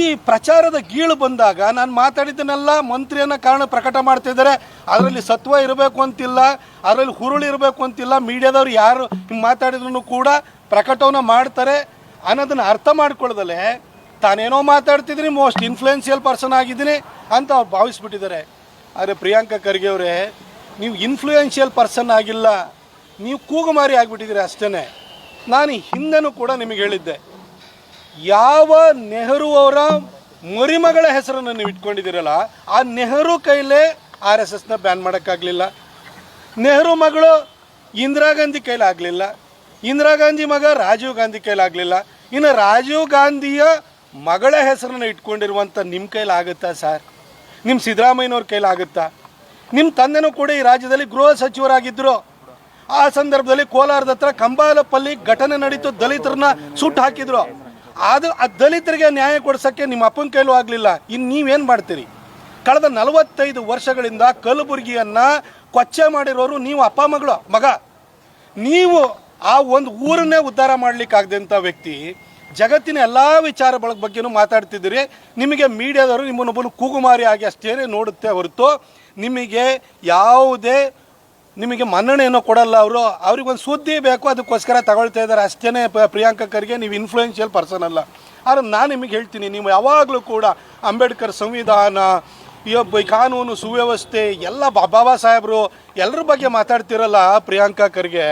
ಈ ಪ್ರಚಾರದ ಗೀಳು ಬಂದಾಗ ನಾನು ಮಾತಾಡಿದ್ದನ್ನೆಲ್ಲ ಮಂತ್ರಿಯನ್ನ ಕಾರಣ ಪ್ರಕಟ ಮಾಡ್ತಿದ್ದಾರೆ ಅದರಲ್ಲಿ ಸತ್ವ ಇರಬೇಕು ಅಂತಿಲ್ಲ, ಅದರಲ್ಲಿ ಹುರುಳು ಇರಬೇಕು ಅಂತಿಲ್ಲ, ಮೀಡಿಯಾದವ್ರು ಯಾರು ಹಿಂಗೆ ಮಾತಾಡಿದ್ರು ಕೂಡ ಪ್ರಕಟವನ್ನು ಮಾಡ್ತಾರೆ. ಅನ್ನೋದನ್ನು ಅರ್ಥ ಮಾಡ್ಕೊಳ್ದಲೆ ತಾನೇನೋ ಮಾತಾಡ್ತಿದ್ದೀನಿ, ಮೋಸ್ಟ್ ಇನ್ಫ್ಲೂಯೆನ್ಸಿಯಲ್ ಪರ್ಸನ್ ಆಗಿದ್ದೀನಿ ಅಂತ ಅವ್ರು ಭಾವಿಸ್ಬಿಟ್ಟಿದ್ದಾರೆ. ಆದರೆ ಪ್ರಿಯಾಂಕಾ ಖರ್ಗೆ ಅವರೇ, ನೀವು ಇನ್ಫ್ಲೂಯೆನ್ಷಿಯಲ್ ಪರ್ಸನ್ ಆಗಿಲ್ಲ. ನೀವು ಕೂಗುಮಾರಿ ಆಗಿಬಿಟ್ಟಿದ್ದೀರಿ ಅಷ್ಟೇ ನಾನು ಹಿಂದೆನೂ ಕೂಡ ನಿಮಗೆ ಹೇಳಿದ್ದೆ. ಯಾವ ನೆಹರು ಅವರ ಮರಿಮಗಳ ಹೆಸರನ್ನು ನೀವು ಇಟ್ಕೊಂಡಿದ್ದೀರಲ್ಲ, ಆ ನೆಹರು ಕೈಲೇ ಆರ್ ಎಸ್ ಎಸ್ನ ಬ್ಯಾನ್ ಮಾಡೋಕ್ಕಾಗಲಿಲ್ಲ. ನೆಹರು ಮಗಳು ಇಂದಿರಾ ಗಾಂಧಿ ಕೈಲಾಗಲಿಲ್ಲ ಇಂದಿರಾ ಗಾಂಧಿ ಮಗ ರಾಜೀವ್ ಗಾಂಧಿ ಕೈಲಾಗಲಿಲ್ಲ ಇನ್ನು ರಾಜೀವ್ ಗಾಂಧಿಯ ಮಗಳ ಹೆಸರನ್ನು ಇಟ್ಕೊಂಡಿರುವಂಥ ನಿಮ್ಮ ಕೈಲಾಗುತ್ತಾ ಸರ್? ನಿಮ್ಮ ಸಿದ್ದರಾಮಯ್ಯನವ್ರ ಕೈಲಾಗುತ್ತಾ ನಿಮ್ಮ ತಂದೆನೂ ಕೂಡ ಈ ರಾಜ್ಯದಲ್ಲಿ ಗೃಹ ಸಚಿವರಾಗಿದ್ದರು. ಆ ಸಂದರ್ಭದಲ್ಲಿ ಕೋಲಾರದ ಹತ್ರ ಕಂಬಾಲಪಲ್ಲಿ ಘಟನೆ ನಡೀತು, ದಲಿತರನ್ನ ಸುಟ್ಟು ಹಾಕಿದ್ರು. ಅದು ಆ ದಲಿತರಿಗೆ ನ್ಯಾಯ ಕೊಡ್ಸೋಕ್ಕೆ ನಿಮ್ಮ ಅಪ್ಪನ ಕೈಲೂ ಆಗಲಿಲ್ಲ. ಇನ್ನು ನೀವೇನು ಮಾಡ್ತೀರಿ? ಕಳೆದ ನಲವತ್ತೈದು ವರ್ಷಗಳಿಂದ ಕಲಬುರಗಿಯನ್ನು ಕೊಚ್ಚೆ ಮಾಡಿರೋರು ನೀವು ಅಪ್ಪ, ಮಗಳು, ಮಗ. ನೀವು ಆ ಒಂದು ಊರನ್ನೇ ಉದ್ಧಾರ ಮಾಡಲಿಕ್ಕಾಗದಂಥ ವ್ಯಕ್ತಿ ಜಗತ್ತಿನ ಎಲ್ಲ ವಿಚಾರಗಳ ಬಗ್ಗೆನೂ ಮಾತಾಡ್ತಿದ್ದೀರಿ. ನಿಮಗೆ ಮೀಡಿಯಾದವರು ನಿಮ್ಮನ್ನೊಬ್ಬನು ಕೂಗುಮಾರಿ ಆಗಿ ಅಷ್ಟೇ ನೋಡುತ್ತೆ ಹೊರತು ನಿಮಗೆ ಯಾವುದೇ ನಿಮಗೆ ಮನ್ನಣೆಯನ್ನು ಕೊಡಲ್ಲ ಅವರು. ಅವ್ರಿಗೆ ಒಂದು ಸುದ್ದಿ ಬೇಕು, ಅದಕ್ಕೋಸ್ಕರ ತಗೊಳ್ತಾ ಇದ್ದಾರೆ. ಅಷ್ಟೇ ಪ್ರಿಯಾಂಕಾ ಖರ್ಗೆ, ನೀವು ಇನ್ಫ್ಲೂಯೆನ್ಷಿಯಲ್ ಪರ್ಸನ್ ಅಲ್ಲ. ಆದರೆ ನಾನು ನಿಮಗೆ ಹೇಳ್ತೀನಿ, ನೀವು ಯಾವಾಗಲೂ ಕೂಡ ಅಂಬೇಡ್ಕರ್ ಸಂವಿಧಾನ, ಈ ಕಾನೂನು ಸುವ್ಯವಸ್ಥೆ, ಎಲ್ಲ ಬಾಬಾ ಸಾಹೇಬರು ಎಲ್ಲರ ಬಗ್ಗೆ ಮಾತಾಡ್ತಿರಲ್ಲ ಪ್ರಿಯಾಂಕಾ ಖರ್ಗೆ?